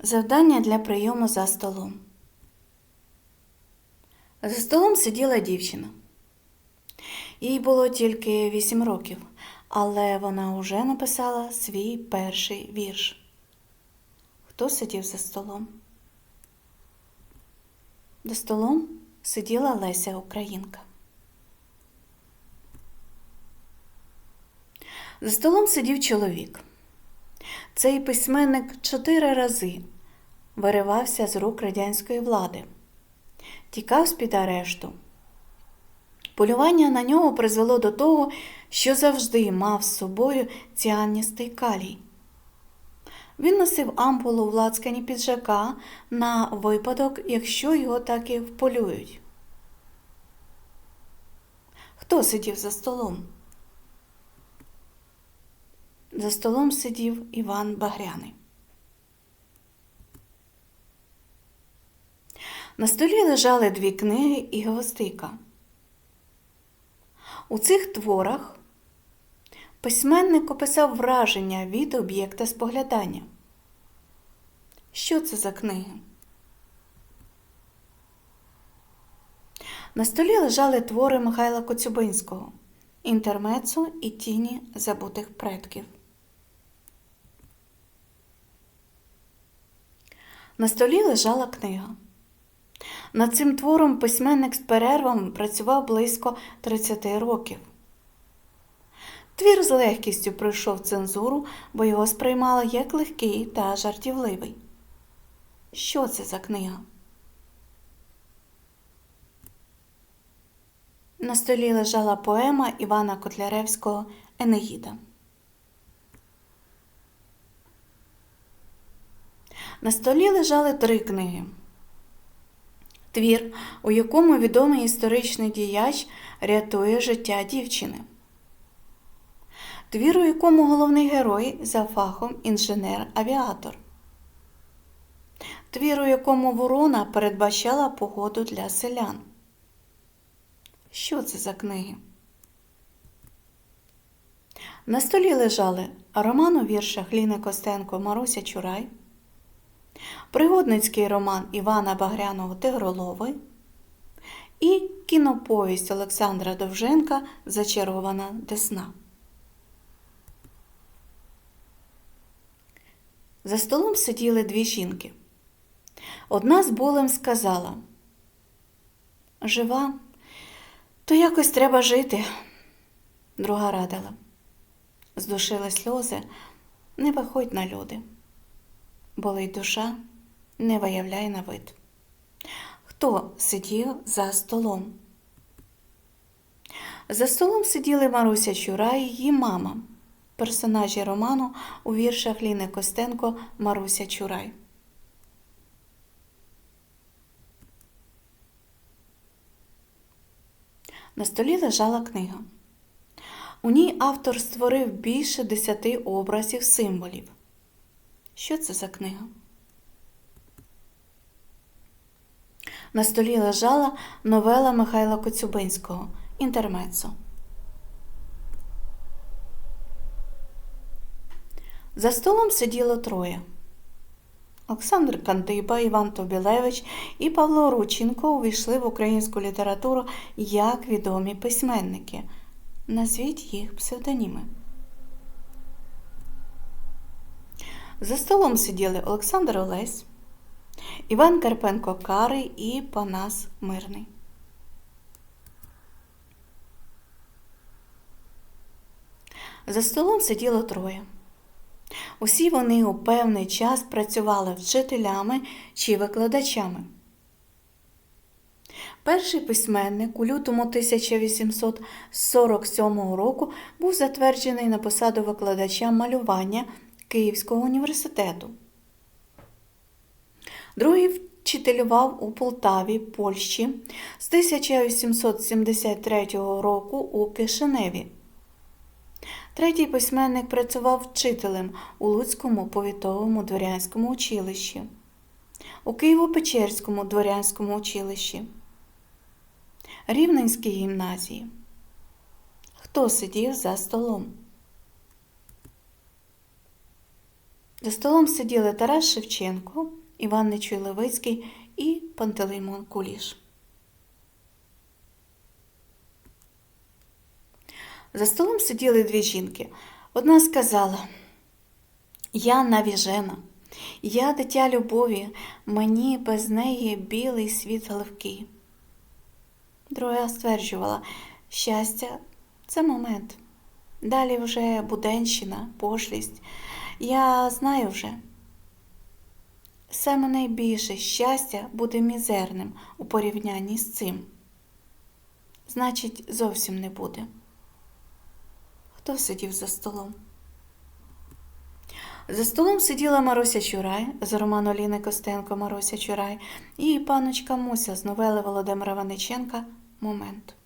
Завдання для прийому за столом. За столом сиділа дівчина. Їй було тільки вісім років, але вона вже написала свій перший вірш. Хто сидів за столом? За столом сиділа Леся Українка. За столом сидів чоловік. Цей письменник чотири рази виривався з рук радянської влади, тікав з-під арешту. Полювання на нього призвело до того, що завжди мав з собою ціаністий калій. Він носив ампулу в лацкані піджака на випадок, якщо його так і вполюють. Хто сидів за столом? За столом сидів Іван Багряний. На столі лежали дві книги і гвоздика. У цих творах письменник описав враження від об'єкта споглядання. Що це за книги? На столі лежали твори Михайла Коцюбинського Інтермецо і тіні забутих предків. На столі лежала книга. Над цим твором письменник з перервами працював близько 30 років. Твір з легкістю пройшов цензуру, бо його сприймали як легкий та жартівливий. Що це за книга? На столі лежала поема Івана Котляревського Енеїда. На столі лежали три книги. Твір, у якому відомий історичний діяч рятує життя дівчини. Твір, у якому головний герой за фахом інженер-авіатор. Твір, у якому ворона передбачала погоду для селян. Що це за книги? На столі лежали роман у віршах Ліни Костенко Маруся Чурай, пригодницький роман Івана Багряного Тигролови і кіноповість Олександра Довженка Зачарована Десна. За столом сиділи дві жінки. Одна з болем сказала Жива, то якось треба жити. Друга радила. Здушили сльози, не виходь на люди. Болить душа, не виявляй на вид. Хто сидів за столом? За столом сиділи Маруся Чура і її мама, персонажі роману у віршах Ліни Костенко Маруся Чурай. На столі лежала книга. У ній автор створив більше десяти образів символів. Що це за книга? На столі лежала новела Михайла Коцюбинського Інтермецо. За столом сиділо троє. Олександр Кантиба, Іван Тобілевич і Павло Рученко увійшли в українську літературу як відомі письменники. Назвіть їх псевдоніми. За столом сиділи Олександр Олесь, Іван Карпенко Карий і Панас Мирний. За столом сиділо троє. Усі вони у певний час працювали вчителями чи викладачами. Перший письменник у лютому 1847 року був затверджений на посаду викладача малювання Київського університету. Другий вчителював у Полтаві, Польщі з 1873 року у Кишиневі. Третій письменник працював вчителем у Луцькому повітовому дворянському училищі, у Києво-Печерському дворянському училищі, Рівненській гімназії. Хто сидів за столом? За столом сиділи Тарас Шевченко, Іван Нечуй Левицький і Пантелеймон Куліш. За столом сиділи дві жінки. Одна сказала: Я навіжена, я дитя любові, мені без неї білий світ гливкий. Друга стверджувала, щастя це момент. Далі вже буденщина, пошлість. Я знаю вже. Саме найбільше щастя буде мізерним у порівнянні з цим. Значить, зовсім не буде. Хто сидів за столом? За столом сиділа Маруся Чурай з роману Ліни Костенко Маруся Чурай і паночка Муся з новели Володимира Ваниченка Момент.